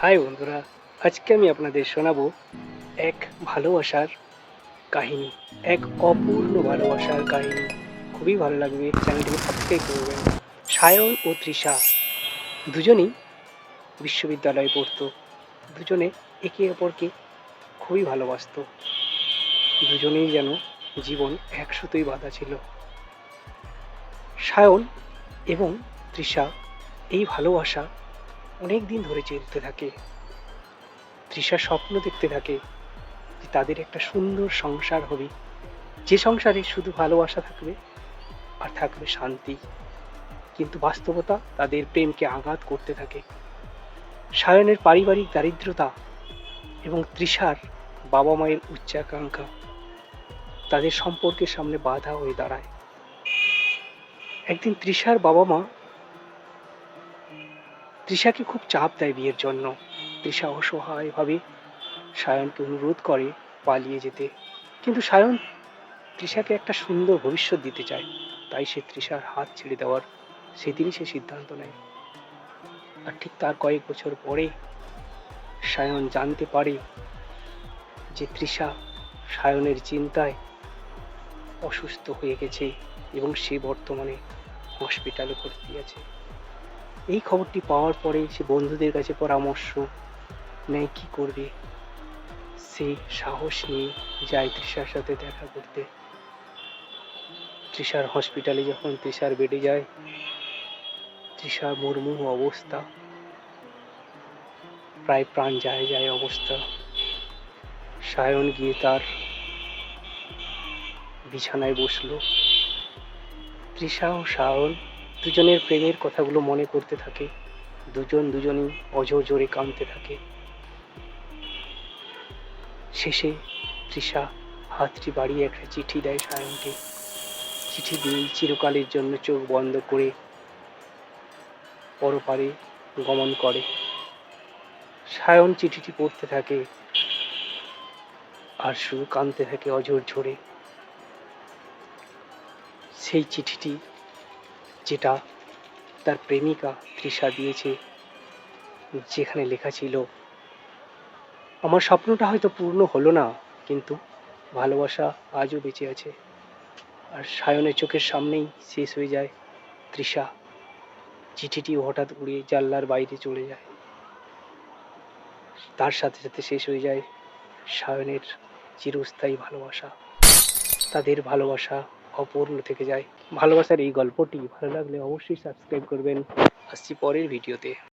High বন্ধুরা, আজকে আমি আপনাদের শোনাবো এক ভালোবাসার কাহিনী, এক অপূর্ণ ভালোবাসার কাহিনী। খুবই ভালো লাগবে, চ্যানেলটিকে সাবস্ক্রাইব করবেন। সায়ন ও তৃষা দুজনেই বিশ্ববিদ্যালয়ে পড়তো। দুজনে একে অপরকে খুবই ভালোবাসতো। দুজনেই যেন জীবন একসাথেই বাঁধা ছিল। সায়ন এবং তৃষা এই ভালোবাসা অনেক দিন ধরে চলতে থাকে। তৃষা স্বপ্ন দেখতে থাকে যে তাদের একটা সুন্দর সংসার হবে। যে সংসারে শুধু ভালোবাসা থাকবে আর থাকবে শান্তি। কিন্তু বাস্তবতা তাদের প্রেমকে আঘাত করতে থাকে। সায়নের পারিবারিক দারিদ্রতা এবং তৃষার বাবা মায়ের উচ্চাকাঙ্ক্ষা তাদের সম্পর্কের সামনে বাধা হয়ে দাঁড়ায়। একদিন তৃষার বাবা মা তৃষাকে খুব চাপ দেয় বিয়ের জন্য। তৃষা অসহায়ভাবে সায়নকে অনুরোধ করে পালিয়ে যেতে। কিন্তু সায়ন তৃষাকে একটা সুন্দর ভবিষ্যৎ দিতে চায়। তাই সে তৃষার হাত ছেড়ে দেওয়ার সেদিনই সে সিদ্ধান্ত নেয়। আর ঠিক তার কয়েক বছর পরে সায়ন জানতে পারে যে তৃষা সায়নের চিন্তায় অসুস্থ হয়ে গেছে এবং সে বর্তমানে হসপিটালে ভর্তি আছে। এই খবরটি পাওয়ার পরে সে বন্ধুদের কাছে পরামর্শ নেয়, কি করবে? সে সাহস নিয়ে যায় তৃষার সাথে দেখা করতে। তৃষার হসপিটালে যখন তৃষার বেডে যায় তৃষার মুর্মুহ অবস্থা। প্রায় প্রাণ যায় যায় অবস্থা। সায়ন গিয়ে তার বিছানায় বসল। তৃষা ও সায়ন দুজনের প্রেমের কথাগুলো মনে করতে থাকে, দুজন দুজনই অঝোর জোরে কাঁদতে থাকে। শেষে তৃষা হাতটি বাড়িয়ে একটা চিঠি দেয় সায়নকে। চিঠি দিয়ে চিরকালের জন্য চোখ বন্ধ করে পরপারে গমন করে। সায়ন চিঠিটি পড়তে থাকে, আর শুধু কাঁদতে থাকে অঝোর ঝরে সেই চিঠিটি যেটা তার প্রেমিকা তৃষা দিয়েছে, যেখানে লেখা ছিল, আমার স্বপ্নটা হয়তো পূর্ণ হলো না, কিন্তু ভালোবাসা আজও বেঁচে আছে। আর সায়নের চোখের সামনেই শেষ হয়ে যায় তৃষা। চিঠিটি হঠাৎ উড়ে জানলার বাইরে চলে যায়। তার সাথে সাথে শেষ হয়ে যায় সায়নের চিরস্থায়ী ভালোবাসা। তাদের ভালোবাসা অপূর্ণ থেকে যায়। ভালোবাসার এই গল্পটি ভালো লাগলে অবশ্যই সাবস্ক্রাইব করবেন। আসছি পরের ভিডিওতে